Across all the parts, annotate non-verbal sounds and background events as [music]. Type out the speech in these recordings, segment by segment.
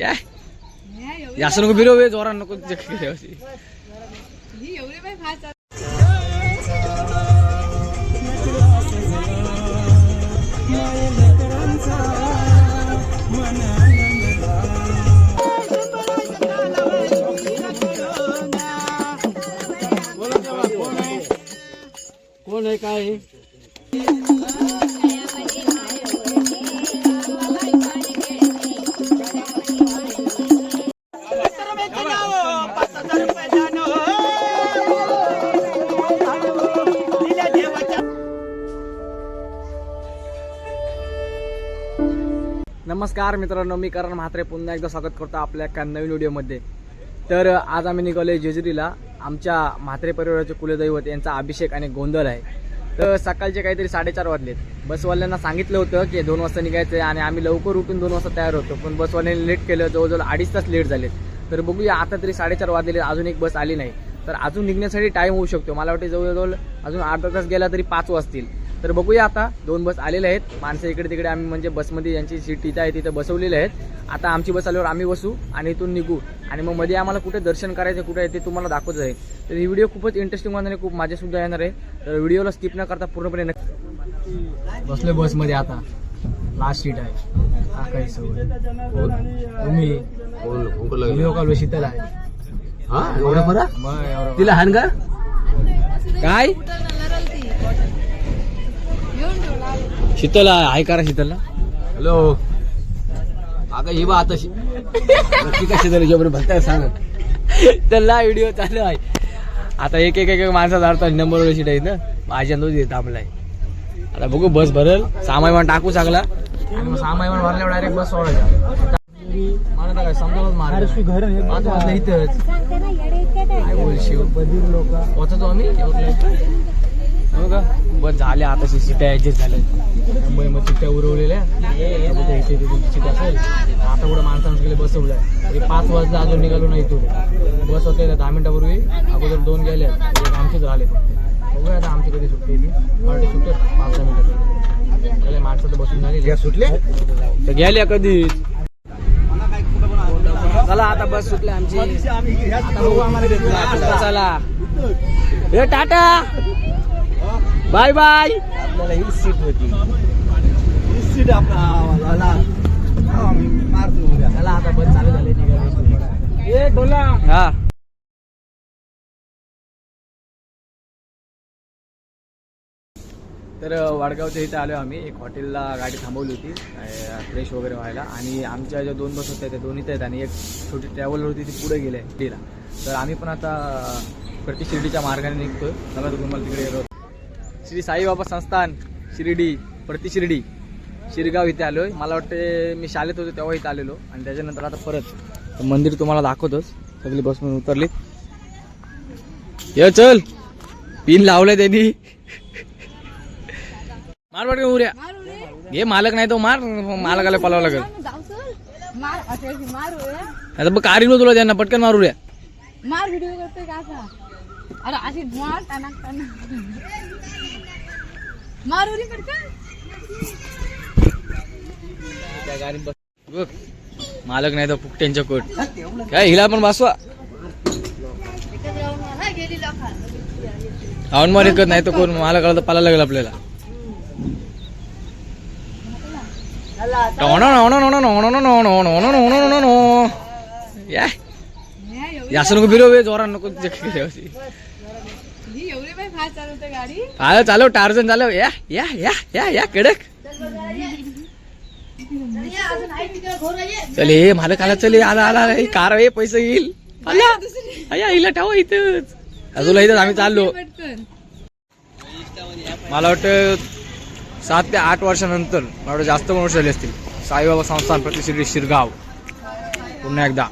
या असं नको बिरो नको ही बाई फास्ट चालते. कोण आहे काय नमस्कार मित्रांनो मी करण म्हात्रे. पुन्हा एकदा स्वागत करतो आपल्या एका नवीन व्हिडिओमध्ये. तर आज आम्ही निघालोय जेजुरीला. आमच्या म्हात्रे परिवाराचे कुलदैवत यांचा अभिषेक आणि गोंधळ आहे. तर सकाळचे काहीतरी साडेचार वाजलेत. बसवाल्यांना सांगितलं होतं की दोन वाजता निघायचं आहे आणि आम्ही लवकर उठून दोन वाजता तयार होतो. पण बसवाल्यांनी लेट केलं. जवळजवळ अडीच तास लेट झालेत. तर बघूया आता तरी साडेचार वाजलेले. अजून एक बस आली नाही. तर अजून निघण्यासाठी टाईम होऊ शकतो. मला वाटते जवळजवळ अजून अर्धा तास गेला तरी पाच वाजतील. तर बघूया आता. दोन बस आलेल्या आहेत. माणसं इकडे तिकडे आम्ही म्हणजे बसमध्ये ज्यांची सीट तिथं आहे तिथं बसवलेले आहेत. आता आमची बस आल्यावर आम्ही बसू आणि इथून निघू. आणि मग मध्ये आम्हाला कुठे दर्शन करायचं कुठे आहे ते तुम्हाला दाखवत आहे तर ही व्हिडिओ खूपच इंटरेस्टिंग होणार आहे. खूप माझ्यासुद्धा येणार आहे. तर व्हिडिओला स्किप न करता पूर्णपणे नक्की बसलोय बसमध्ये आता. लास्ट सीट आहे. हा तुम्ही. कॉल शीतल आहे. एवढं बरं मग एवढं- तिला हान का काय? शीतल आहे का शीतलला? हॅलो. अगं ही बा आता शी- नक्की कशी झाली जेवढे सांग. त्याला व्हिडिओ चालू आहे. आता एक एक एक एक माणसाचा अर्थ नंबर सीट आहे ना. माझ्या नोंद थांबलाय. आता बघू बस भरल. सामाई पण टाकू चांगला पण भरल्यावर डायरेक्ट बस सोडायचा. मला काय मार इथंच. काय? बोलशील? आम्ही? हो का? बस झाल्या आता सीट्या ऍडजस्ट झाल्या मुंबई मध्ये सीट्या उरवलेल्या. इथे सीट असेल आता कुठं माणसांना सगळे बसवलंय तरी पाच वाजता अजून निघालो नाही इथून. बस होते दहा मिनिटापूर्वी? अगोदर दोन गेले आमचेच राहिले फक्त. बघूया आता आमची कधी सुट्टी येते पार्टी सुट्टे पाच दहा मिनिटात. माणसं तर बसून झाली सुटले तर गेल्या कधी चला आता बस सुटली आमची. चला. ए टाटा! Bye bye. आपल्याला ही सीट होती. ही सीट आपला मारतो आता बस चालू झाली निघाली. ए डोला हा. तर वाडगावच्या इथे आलो आम्ही. एक हॉटेलला गाडी थांबवली होती. फ्रेश वगैरे व्हायला. आणि आमच्या ज्या दोन बस होत्या त्या दोन्हीच आहेत. आणि एक छोटी ट्रॅव्हलर होती ती पुढे गेली आहे. तिला तर आम्ही पण आता प्रति शिर्डीच्या मार्गाने निघतोय. चला तुम्हाला तिकडे श्री साईबाबा संस्थान शिर्डी प्रतिशिर्डी शिरगाव इथे आलोय. मला वाटते मी शाळेत होतो तेव्हा इथे आलेलो. आणि त्याच्यानंतर आता परत मंदिर तुम्हाला दाखवतोच. सगळी बसमधून उतरली ये चल. पिन लावलंय त्यांनी. मार वाटत उऱ्या. हे मालक नाही तो मार. मालकाला पलावं लागेल. आता बघ कारीन तुला त्यांना पटकन मारू मार व्हिडिओ करतोय का असा? अरे अशी मार टनाक बघ मालक नाही तर फुकट्यांच्या कोट काय हिला पण बसवा हाऊन मार एकत नाही तर कोण मालकाला तर पाला लागेल आपल्याला या नको बिरो जोरात नको व्यवस्थित ही आलं चालव टार्झन चालव. या या या या या कडक. चल हे मालक आला चल हे आला आला हे कार आहे पैसे येईल. आला. हिला ठेवा इथंच. अजून इथंच आम्ही चाललो. मला वाटतं सात ते आठ वर्षानंतर मला वाटतं जास्त वर्ष झाली असतील. साईबाबा संस्थान प्रति श्री शिरगाव. पुन्हा एकदा.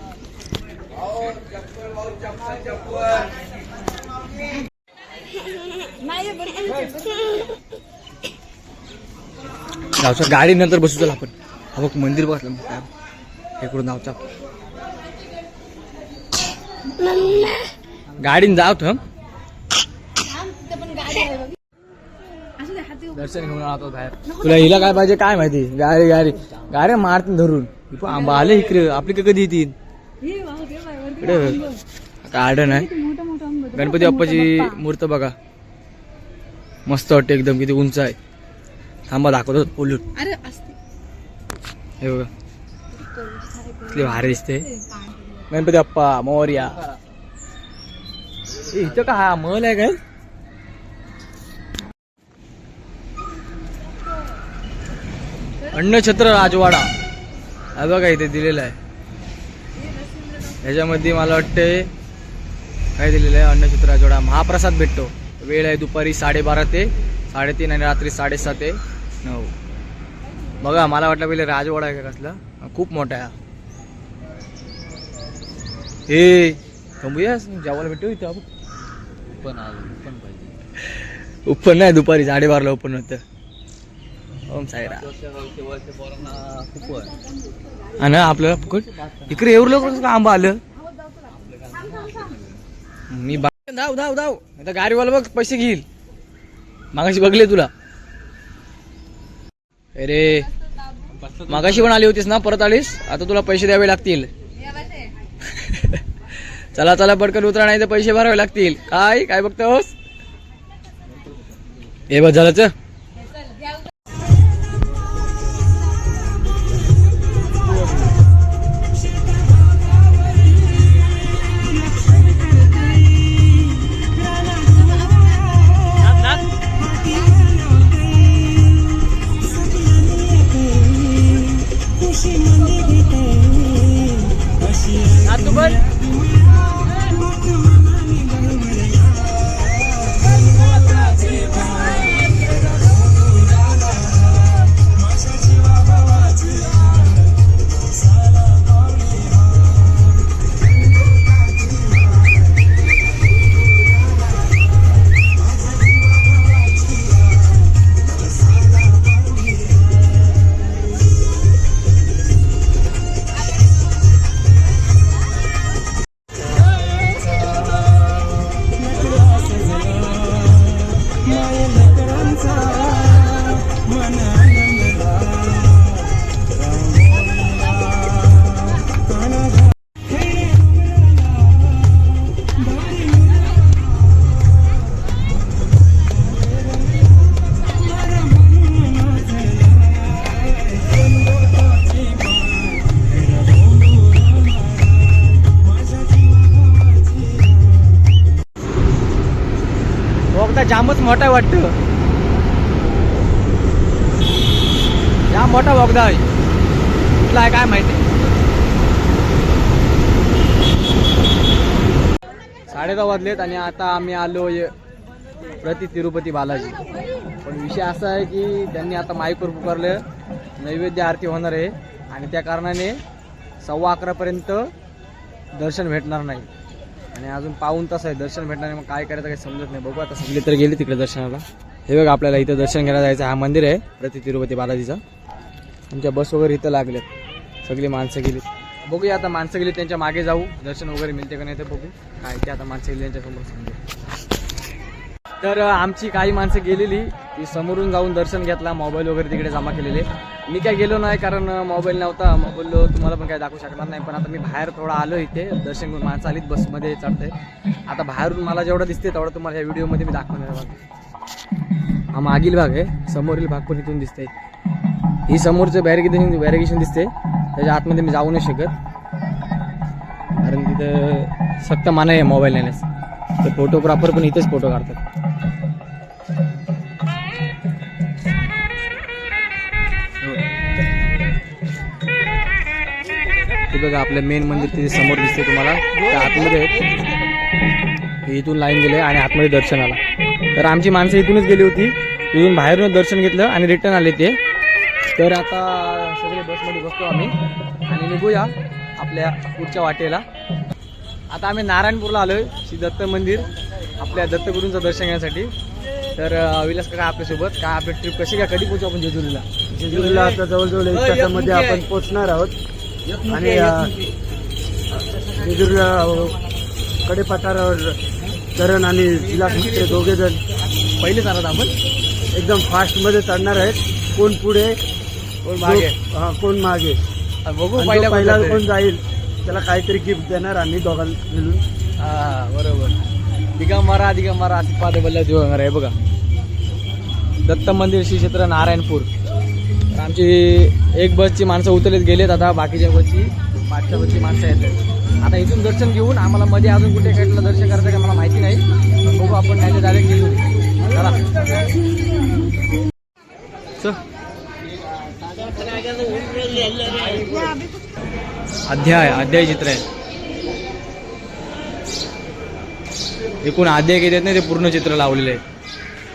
गावच्या गाडी नंतर बसू चला आपण. हा बघ मंदिर मग काय? इकडून नावचा? गाडीन जाव दर्शन घेऊन आलो बाहेर. तुला हिला काय पाहिजे काय माहिती? गाडी गाडी. गाडी मारतील धरून. आंबा आले इकडे. आपली कधी येतील. गार्डन आहे. गणपती बाप्पाची बाप्पा. मूर्त बघा. मस्त वाटते एकदम किती उंच आहे. थांबा दाखवतो पोलून अरे असते. हे बघा. किती भारी दिसते. गणपती बाप्पा मोर्या. इथं का हा महल आहे काय अन्नछत्र राजवाडा. हा बघा इथे दिलेला आहे. ह्याच्यामध्ये मला वाटते काय दिलेलं आहे? अन्नछत्र राजवाडा. महाप्रसाद भेटतो. वेळ आहे दुपारी साडेबारा ते साडेतीन आणि रात्री साडेसात ते नऊ. बघा मला वाटलं पहिले राजवाडा आहे का कसला? खूप मोठा आहे हा. थांबूया जेवायला भेटू इथं आपण? पण पण पाहिजे. ओपन नाही दुपारी साडेबाराला ओपन होतं. ओम साईरा हा ना आपल्याला फुकट इकडे एवढं लोक कसं आंबा आलं. मी धाव धाव धाव. आता गाडीवाला बघ पैसे घेईल. मागाशी बघले तुला. अरे मागाशी पण आली होतीस ना परत आलीस? आता तुला पैसे द्यावे लागतील. [laughs] चला चला पटकन उतरा नाही तर पैसे भरावे लागतील. काय काय बघतोस? हे बस झालं मोठा वाटतं. जाम मोठा बोगदा आहे. कुठला आहे काय माहिती? साडेदहा वाजलेत आणि आता आम्ही आलो प्रति तिरुपती बालाजी. पण विषय असा आहे की त्यांनी आता माईकवर पुकारलं नैवेद्य आरती होणार आहे आणि त्या कारणाने सव्वा अकरापर्यंत दर्शन भेटणार नाही. आणि अजून पाऊन तास आहे दर्शन भेटणार नाही मग काय करायचं काही समजत नाही. बघू आता सगळी तर गेले तिकडे दर्शनाला. हे बघा आपल्याला इथं दर्शन घ्यायला जायचं हा मंदिर आहे प्रति तिरुपती बालाजीचं. आमच्या बस वगैरे इथं लागल्यात. सगळी माणसं गेली बघूया आता माणसं गेली त्यांच्या मागे जाऊ. दर्शन वगैरे मिळते का नाही ते बघू. काय ते आता माणसं गेली त्यांच्यासमोर समजू तर आमची काही माणसं गेलेली ती समोरून जाऊन दर्शन घेतला. मोबाईल वगैरे तिकडे जमा केलेले. मी काय गेलो नाही कारण मोबाईल नव्हता. मोबाईल तुम्हाला पण काय दाखवू शकणार नाही. पण आता मी बाहेर थोडा आलो इथे. दर्शन करून माणसं आलीत बसमध्ये चढते आता बाहेरून मला जेवढं दिसते तेवढं तुम्हाला या व्हिडिओमध्ये मी दाखवणार आहे. हा मागील भाग आहे. समोरील भाग पण इथून दिसते ही समोरचं बॅरिगेशन बॅरिगेशन दिसते त्याच्या आतमध्ये मी जाऊ नाही शकत. कारण तिथं सक्त माना आहे मोबाईल नेण्यास. ते फोटोग्राफर पण इथेच फोटो काढतात. ते बघा आपलं मेन मंदिर तिथे समोर दिसते तुम्हाला. त्या आतमध्ये आहेत इथून लाईन गेले आणि आतमध्ये दर्शन आला. तर आमची माणसं इथूनच गेली होती. इथून बाहेरूनच दर्शन घेतलं आणि रिटर्न आले ते. तर आता सगळे बसमध्ये बसतो आम्ही. आणि निघूया आपल्या पुढच्या वाटेला. आता आम्ही नारायणपूरला आलोय श्री दत्त मंदिर आपल्या दत्तगुरूंचं दर्शन घेण्यासाठी. तर विलास काका आपल्यासोबत. काय आपली ट्रिप कशी काय कधी पोहोचू आपण जेजुरीला? जेजुरीला आता जवळजवळ एक तासामध्ये आपण पोहोचणार आहोत. आणि अ, कडेपठारावर करण आणि मिस्त्रे दोघे जण पहिले चालत आपण. एकदम फास्टमध्ये चढणार आहेत. कोण पुढे कोण मागे? हा, कोण मागे. बघू पहिला कोणत्या कोण. जाईल त्याला काहीतरी गिफ्ट देणार आम्ही दोघांना मिळून. हा बरोबर. दिगंबरा दिगंबरा असं पाहते बल्ला दिगंबरा आहे. बघा. दत्त मंदिर श्री क्षेत्र नारायणपूर. आमची एक बसची माणसं उतरलेत गेलेत आता बाकीच्या बसची मागच्या बसची माणसं येतात आता इथून दर्शन घेऊन आम्हाला मध्ये अजून कुठे काहीतलं दर्शन करायचं का मला माहिती नाही. बघू आपण नाही डायरेक्ट गेलो चला. अध्याय अध्याय चित्र आहे. एकूण अध्याय घेत आहेत ना ते पूर्ण चित्र लावलेलं आहे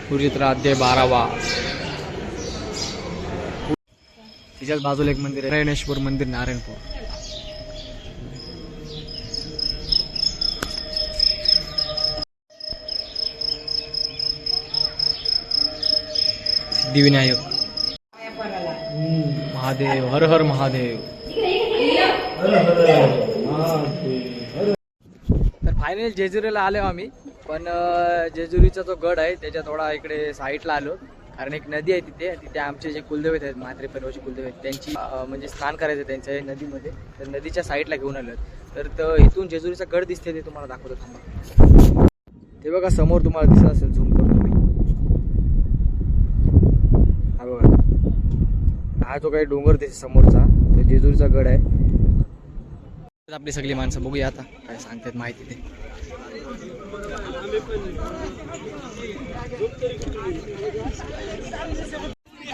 पूर्ण चित्र अध्याय बारावा. तिच्याच बाजूला एक मंदिर आहे. नारायणेश्वर मंदिर नारायणपूर. दिविनायक महादेव हर हर महादेव. तर फायनल जेजुरीला आलो आम्ही पण जेजुरीचा जो गड आहे त्याच्या थोडा इकडे साईडला आलो. कारण एक नदी आहे तिथे तिथे आमचे जे कुलदेवत आहेत म्हात्रे परिवारचे कुलदेव आहेत त्यांची म्हणजे स्नान करायचं त्यांच्या नदीमध्ये. तर नदीच्या साईडला घेऊन आलो तर तर इथून जेजुरीचा गड दिसते ते तुम्हाला दाखवतो थांबा. ते बघा समोर तुम्हाला दिसत असेल झूम करतो मी हा बघा. हा जो काही डोंगर दिसते समोरचा तो जेजुरीचा गड आहे. आपली सगळी माणसं बघूया आता काय सांगतात माहिती ते.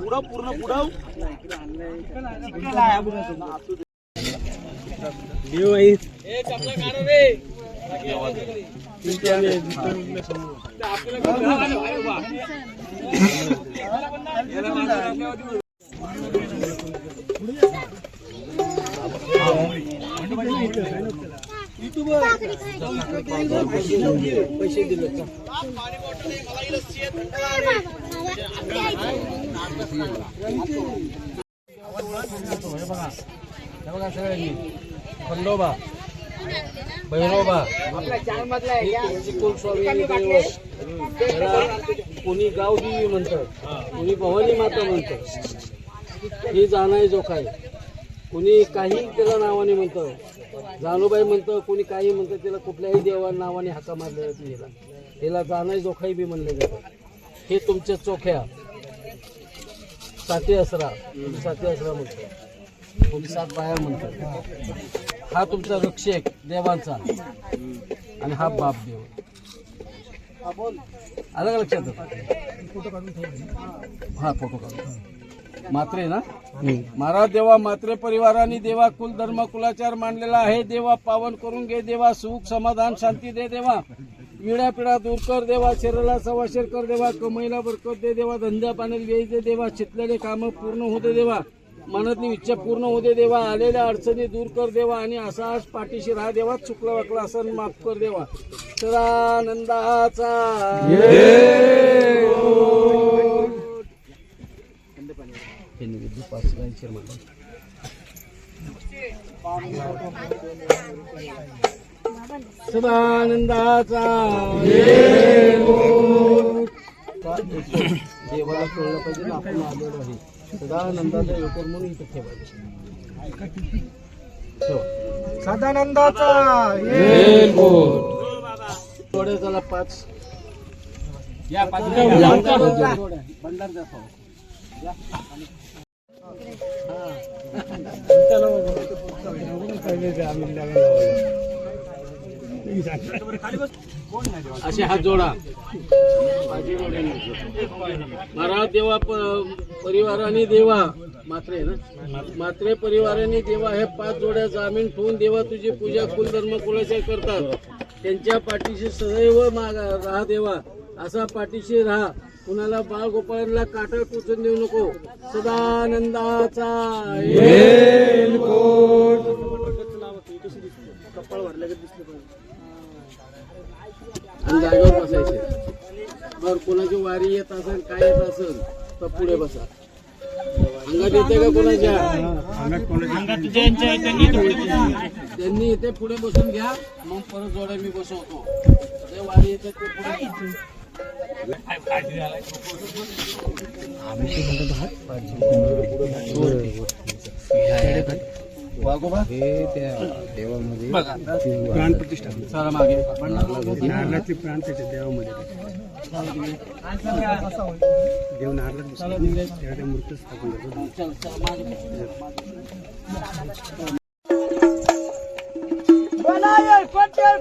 पुढं पूर्ण पुढं देव आई पैसे दिले खंडोबा भैरोबा कुलस्वामी कोणी गावदेवी म्हणतात कोणी भवानी माता म्हणतात ही जो काही कोणी काही त्याला नावाने म्हणतं. जानूबाई म्हणतं कोणी काही म्हणतं त्याला कुठल्याही देवा नावाने हाका मारल्या जाते हिला हिला जाणाय जोखाई बी म्हणले जातं. हे तुमच्या चोख्या. साती असरा. तुम्ही साती असरा म्हणतो. कोणी सात बाया म्हणतात हा तुमचा रक्षक देवांचा. आणि हा बाप देव. आलं का लक्षात? हा फोटो काढून मात्रे ना? महाराज देवा मात्रे परिवाराने देवा कुल धर्म कुलाचार मांडलेला आहे. देवा पावन करून घे देवा सुख समाधान शांती दे देवा. पिढ्या पिढा दूर कर देवा. शरीराला सवाशेर कर देवा. कमाईला बरकत दे देवा. धंद्या पाण्यात वेळ दे देवा. चितलेले कामं पूर्ण होऊ दे देवा. मनातली इच्छा पूर्ण होऊ दे देवा. आलेल्या अडचणी दूर कर देवा. आणि असाच पाठीशी राहा देवा. चुकला वाकला असं माफ कर देवा. सदानंदाचा. हे निवेद्य पाच गायचे मला सदानंदाचा. देवाला कळलं पाहिजे ना आपण आलेलो आहे. सदानंदाचा योकर म्हणून इथे ठेवायचे. सदानंदाचा. पाच. या भंडार असे हात जोडा. महाराज देवा प- परिवाराने देवा. मात्रे ना? मात्रे परिवाराने देवा. हे पाच जोड्या जामीन ठेवून देवा. तुझी पूजा कुलधर्म कुलाचे करतात. त्यांच्या पाठीशी सदैव मागा राहा देवा. असा पाठीशी राहा. कुणाला बाळ गोपाळांना काटा टोचून देऊ नको. सदानंदाचा आणि जागेवर बसायचे. बर कोणाची वारी येत असेल काय येत असेल तर पुढे बसा. अंगात येते का कोणाच्या? त्यांनी इथे पुढे बसून घ्या मग परत जोड्या मी बसवतो. जे वारी येते ते पुढे प्राण प्रतिष्ठा चला प्राण त्याच्या देवामध्ये देव नारळात मूर्त स्थापन करतो पटेल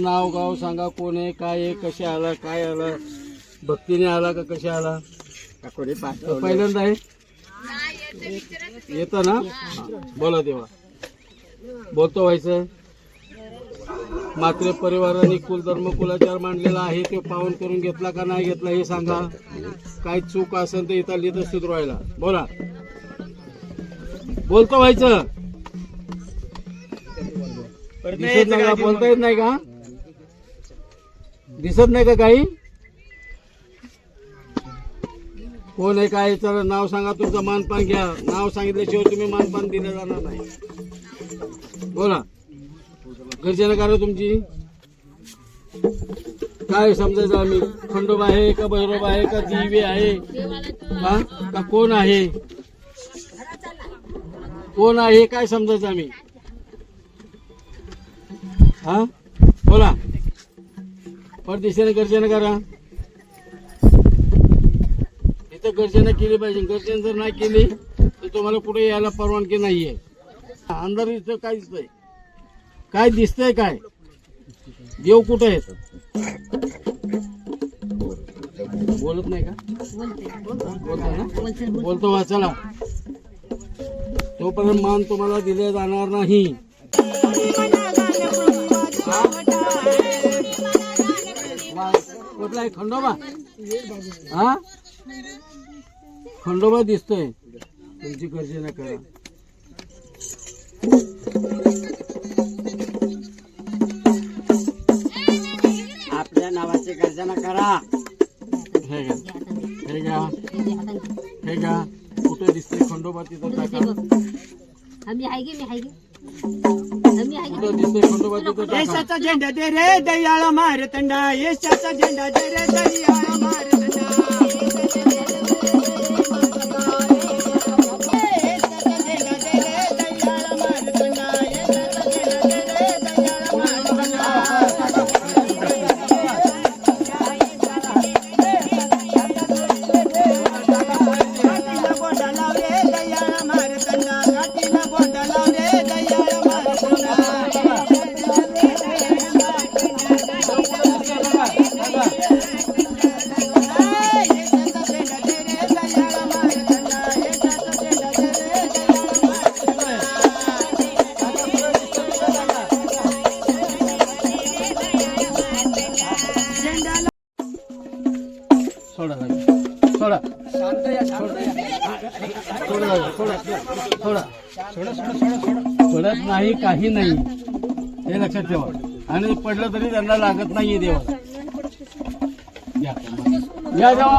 तुमचं नाव गाव सांगा कोण आहे काय आहे कसे आला काय आला? भक्तीने आला का कसे आला? पहिल्यांदा आहे. येतं ना. बोला देवा बोलतो व्हायचं मात्र परिवाराने कुलधर्म कुलाचार मांडलेला आहे ते पावन करून घेतला का नाही घेतला हे सांगा. काय चूक असेल तर इथं लिहित सुधरवायला बोला. बोलतो व्हायचं. बोलता येत नाही का? दिसत नाही का काही? कोण आहे काय? चला नाव सांगा तुमचं मानपान घ्या. नाव सांगितल्याशिवाय तुम्ही मानपान दिलं जाणार नाही. बोला. घरच्यानं का तुमची. काय समजायचं आम्ही? खंडोबा आहे का भैरव आहे का दिवे आहे? हा? का कोण आहे? कोण आहे? काय समजायचं आम्ही? हा? बोला. परदेशाने गर्जना करा. इथं गर्जना केली पाहिजे. गर्जना जर नाही केली तर तुम्हाला कुठे यायला परवानगी नाहीये. अंधार इथं काय दिसतंय काय दिसतंय काय? देव कुठे आहेत? बोलत नाही का? बोलतो ना? बोलतो वा चला. तोपर्यंत मान तुम्हाला दिले जाणार नाही. कुठला आहे? खंडोबा? हा? खंडोबा दिसतोय. तुमची गर्जना करा. आपल्या नावाची गर्जना करा. हे घ्या. हे घ्या. का कुठं दिसतंय खंडोबा तिथं टाका. आम्ही आहे गे मी आहे गे येशाचा झेंडा दे रे दयाळा मारतंडा येशाचा झेंडा दे रे दयाळा मारतंडा. पडलं तरी त्यांना लागत नाहीये देवा या. देवा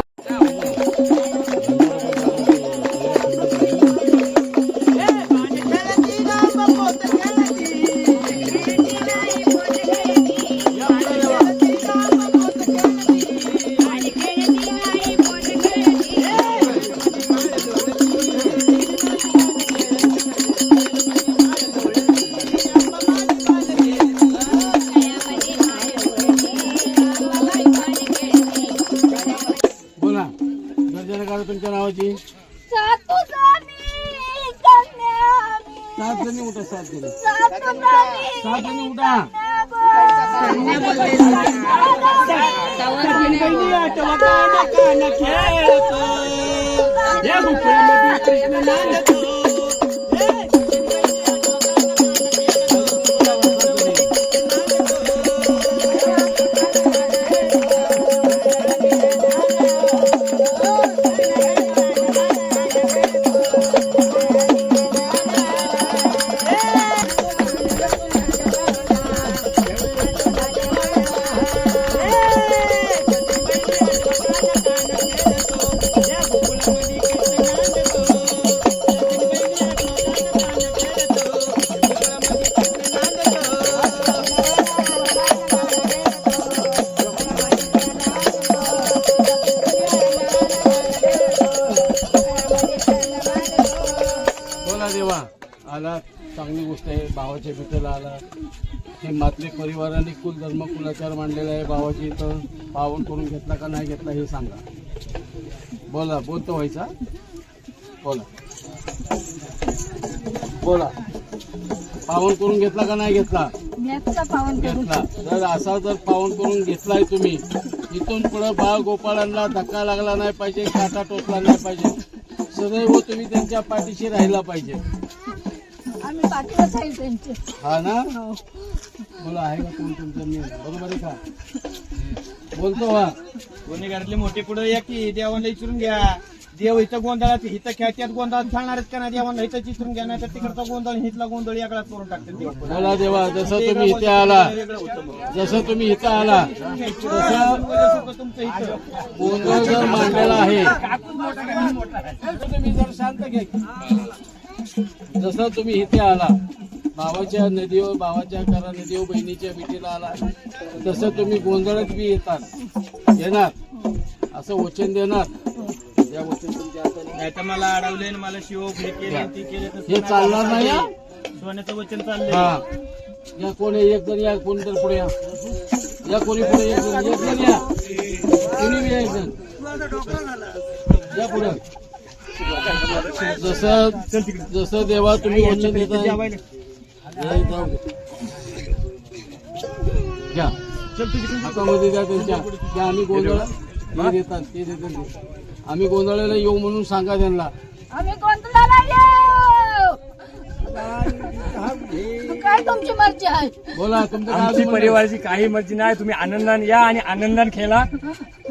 कुलाचार मांडलेला आहे भावाची इथं पावन करून घेतला का नाही घेतला हे सांगा. बोला बोलतो व्हायचा बोला. बोला. पावन करून घेतला का नाही घेतला? घेतला जर असा जर पावन करून घेतलाय तुम्ही इथून पुढे बाळ गोपाळांना धक्का लागला नाही पाहिजे काटा टोचला नाही पाहिजे. सदैव तुम्ही त्यांच्या पाठीशी राहिला पाहिजे. हा ना? बोला आहे का कोण तुमचं नियम बरोबर आहे का? बोलतो हा. कोणी घरातले मोठे पुढे या की देवाला विचारून घ्या. देव इथं गोंधळात इथं खेळत्यात गोंधळात खेळणारच का नाही? देवाला इथं चित्रून घ्या नाही तर तिकडचा गोंधळ हितला गोंधळ याकडे करून टाकते बोला देवा जसं तुम्ही इथे आला जसं तुम्ही इथं आला तसं तुमचं इथं. गोंधळ जर मांडलेला आहे. तुम्ही जर शांत घ्या जसं तुम्ही इथे आला भावाच्या नदीवर भावाच्या करा नदीवर बहिणीच्या भेटीला आला. तसं तुम्ही गोंधळात बी येतात. येणार. असं वचन देणार. या वचन तुमच्या हाताने नाही तर मला अडवले आणि मला शिव हे केले ते केले तसं हे चालणार नाही हा? सोन्याचं वचन चाललंय. हा. या कोणी एक जण या कोणी तर पुढे या. या कोणी पुढे एक जण एक जण या. कोणी बी या एक जण. या पुढे. जसं जसं देवा तुम्ही वचन देता. घ्या. हातामध्ये द्या त्यांच्या. त्या आम्ही गोंधळ हे देतात ते देतात. ते. आम्ही गोंधळाला येऊ म्हणून सांगा त्यांना. आम्ही कोणत्याला येऊ! काय तुमची मर्जी आहे? बोला तुमचं काय आमची म्हणणं आहे? परिवाराची काही मर्जी नाही. तुम्ही आनंदाने या आणि आनंदाने खेळा.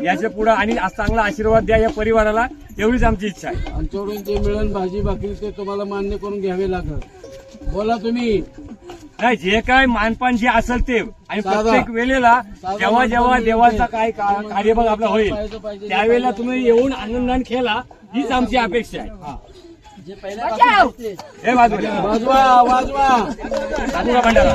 याच्यापुढे आणि चांगला आशीर्वाद द्या या परिवाराला. एवढीच आमची इच्छा आहे. आमच्याकडून जे मिळेल भाजी भाकरी ते तुम्हाला मान्य करून घ्यावे लागत बोला तुम्ही नाही जे काय मानपान जे असेल ते आणि साधा. प्रत्येक वेळेला साधा जेव्हा जेव्हा मानपान देवाचा. काय का- कार्यभाग आपला होईल पाहिजे, पाहिजे. त्यावेळेला तुम्ही येऊन आनंदाने खेळा हीच आमची अपेक्षा आहे हा. हे बाजूला वाजवा वाजवा बाजूला भंडारा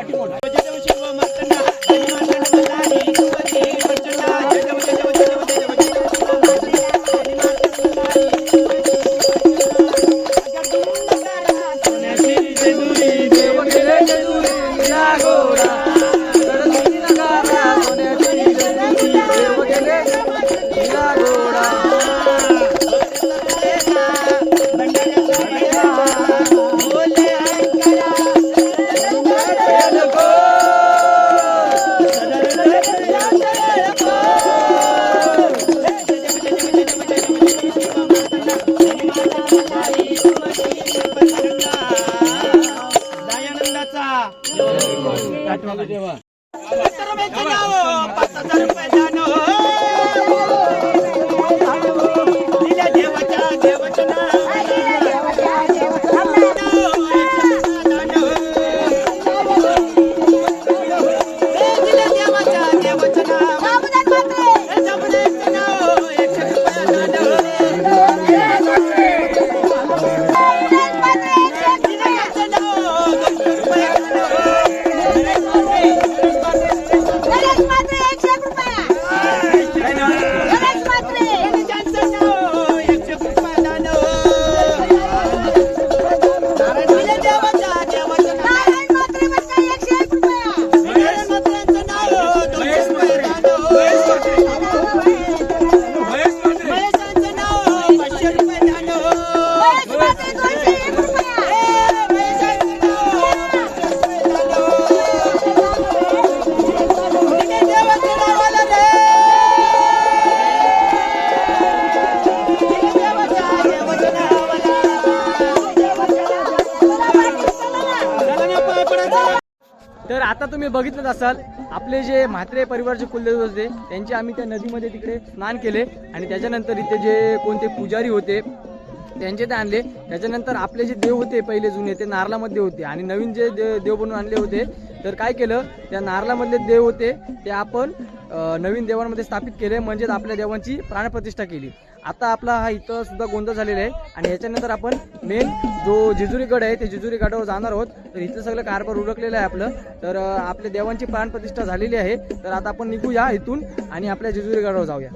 கட்டி போட்டு. आता तुम्ही बघितलंच असाल आपले जे म्हात्रे परिवारचे कुलदेव होते त्यांचे आम्ही त्या नदीमध्ये तिकडे स्नान केले आणि त्याच्यानंतर इथे जे कोणते पुजारी होते त्यांचे ते आणले. त्याच्यानंतर आपले जे देव होते पहिले जुने ते नारलामध्ये होते आणि नवीन जे देव बनवून आणले होते तर काय केलं त्या नारळामधले देव होते ते आपण नवीन देवांमध्ये स्थापित केले म्हणजेच आपल्या देवांची प्राणप्रतिष्ठा केली. आता आपला हा इथं सुद्धा गोंधळ झालेला आहे आणि याच्यानंतर आपण मेन जो जेजुरी गड आहे ते जेजुरी गडावर जाणार आहोत. तर इथं सगळं कारभार उरकलेलं आहे आपलं. तर आपल्या देवांची प्राणप्रतिष्ठा झालेली आहे. तर आता आपण निघूया इथून आणि आपल्या जेजुरी गडावर जाऊया.